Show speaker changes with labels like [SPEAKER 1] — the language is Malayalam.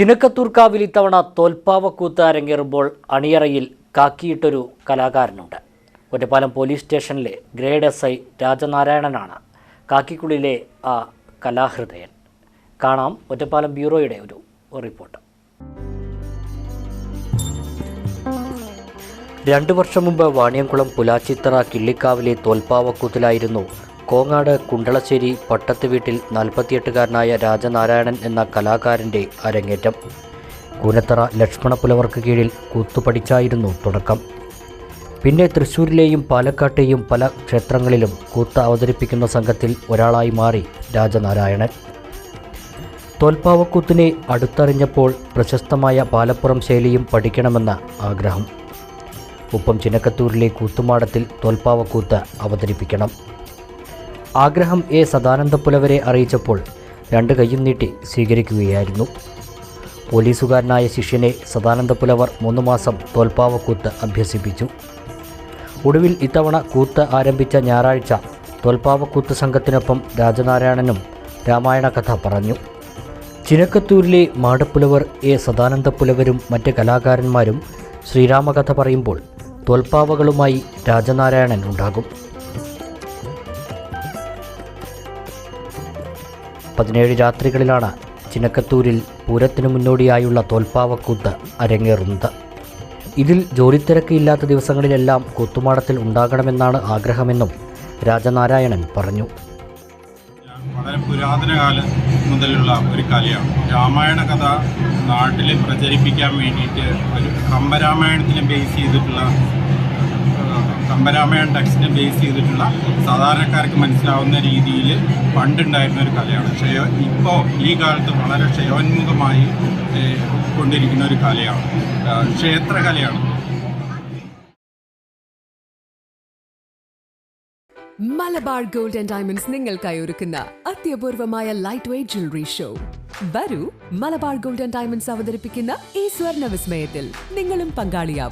[SPEAKER 1] ചിനക്കത്തൂർക്കാവിൽ ഇത്തവണ തോൽപ്പാവക്കൂത്ത് അരങ്ങേറുമ്പോൾ അണിയറയിൽ കാക്കിയിട്ടൊരു കലാകാരനുണ്ട്. ഒറ്റപ്പാലം പോലീസ് സ്റ്റേഷനിലെ ഗ്രേഡ് എസ് ഐ രാജനാരായണനാണ് കാക്കിക്കുള്ളിലെ ആ കലാഹൃദയൻ. കാണാം ഒറ്റപ്പാലം ബ്യൂറോയുടെ ഒരു റിപ്പോർട്ട്. രണ്ടു വർഷം മുമ്പ് വാണിയംകുളം പുലാച്ചിത്തറ കിള്ളിക്കാവിലെ തോൽപ്പാവക്കൂത്തിലായിരുന്നു കോങ്ങാട് കുണ്ടളശ്ശേരി പട്ടത്ത് വീട്ടിൽ നാൽപ്പത്തിയെട്ടുകാരനായ രാജനാരായണൻ എന്ന കലാകാരന്റെ അരങ്ങേറ്റം. കൂനത്തറ ലക്ഷ്മണപ്പുലവർക്ക് കീഴിൽ കൂത്തുപഠിച്ചായിരുന്നു തുടക്കം. പിന്നെ തൃശ്ശൂരിലെയും പാലക്കാട്ടെയും പല ക്ഷേത്രങ്ങളിലും കൂത്ത് അവതരിപ്പിക്കുന്ന സംഘത്തിൽ ഒരാളായി മാറി രാജനാരായണൻ. തോൽപ്പാവക്കൂത്തിനെ അടുത്തറിഞ്ഞപ്പോൾ പ്രശസ്തമായ പാലപ്പുറം ശൈലിയും പഠിക്കണമെന്ന ആഗ്രഹം. ഒപ്പം ചിനക്കത്തൂരിലെ കൂത്തുമാടത്തിൽ തോൽപ്പാവക്കൂത്ത് അവതരിപ്പിക്കണം. ആഗ്രഹം എ സദാനന്ദപുലവരെ അറിയിച്ചപ്പോൾ രണ്ട് കൈയും നീട്ടി സ്വീകരിക്കുകയായിരുന്നു. പോലീസുകാരനായ ശിഷ്യനെ സദാനന്ദപുലവർ മൂന്ന് മാസം തോൽപ്പാവക്കൂത്ത് അഭ്യസിപ്പിച്ചു. ഒടുവിൽ ഇത്തവണ കൂത്ത് ആരംഭിച്ച ഞായറാഴ്ച തോൽപ്പാവക്കൂത്ത് സംഘത്തിനൊപ്പം രാജനാരായണനും രാമായണ കഥ പറഞ്ഞു. ചിനക്കത്തൂരിലെ മാടപ്പുലവർ എ സദാനന്ദപുലവരും മറ്റ് കലാകാരന്മാരും ശ്രീരാമകഥ പറയുമ്പോൾ തോൽപ്പാവകളുമായി രാജനാരായണൻ ഉണ്ടാകും. പതിനേഴ് രാത്രികളിലാണ് ചിനക്കത്തൂരിൽ പൂരത്തിനു മുന്നോടിയായുള്ള തോൽപ്പാവക്കൂത്ത് അരങ്ങേറുന്നത്. ഇതിൽ ജോലിത്തിരക്കില്ലാത്ത ദിവസങ്ങളിലെല്ലാം കൂത്തുമാടത്തിൽ ഉണ്ടാകണമെന്നാണ് ആഗ്രഹമെന്നും രാജനാരായണൻ പറഞ്ഞു.
[SPEAKER 2] വളരെ പുരാതന കാലം മുതലുള്ള ഒരു കലയാണ്. രാമായണ കഥ നാട്ടിൽ പ്രചരിപ്പിക്കാൻ വേണ്ടിയിട്ട് ഒരു കമ്പരാമായണത്തിനെ ബേസ് ചെയ്തിട്ടുള്ള ഏഹ്, കമ്പരാമായണ ടെക്സ്റ്റിനെ ബേസ് ചെയ്തിട്ടുള്ള സാധാരണക്കാർക്ക് മനസ്സിലാവുന്ന രീതിയിൽ പണ്ടുണ്ടായിരുന്ന ഒരു കലയാണ്. ക്ഷയോ ഇപ്പോൾ ഈ കാലത്ത് വളരെ ക്ഷയോന്മുഖമായി കൊണ്ടിരിക്കുന്ന ഒരു കലയാണ്. ക്ഷേത്രകലയാണ്.
[SPEAKER 3] മലബാർ ഗോൾഡ് ആൻഡ് ഡയമണ്ട്സ് നിങ്ങൾക്കായി ഒരുക്കുന്ന അത്യപൂർവമായ ലൈറ്റ് വെയ്റ്റ് ജ്വല്ലറി ഷോ വരൂ മലബാർ ഗോൾഡ് ആൻഡ് ഡയമണ്ട്സ് അവതരിപ്പിക്കുന്ന ഈ സ്വർണ വിസ്മയത്തിൽ നിങ്ങളും പങ്കാളിയാവും.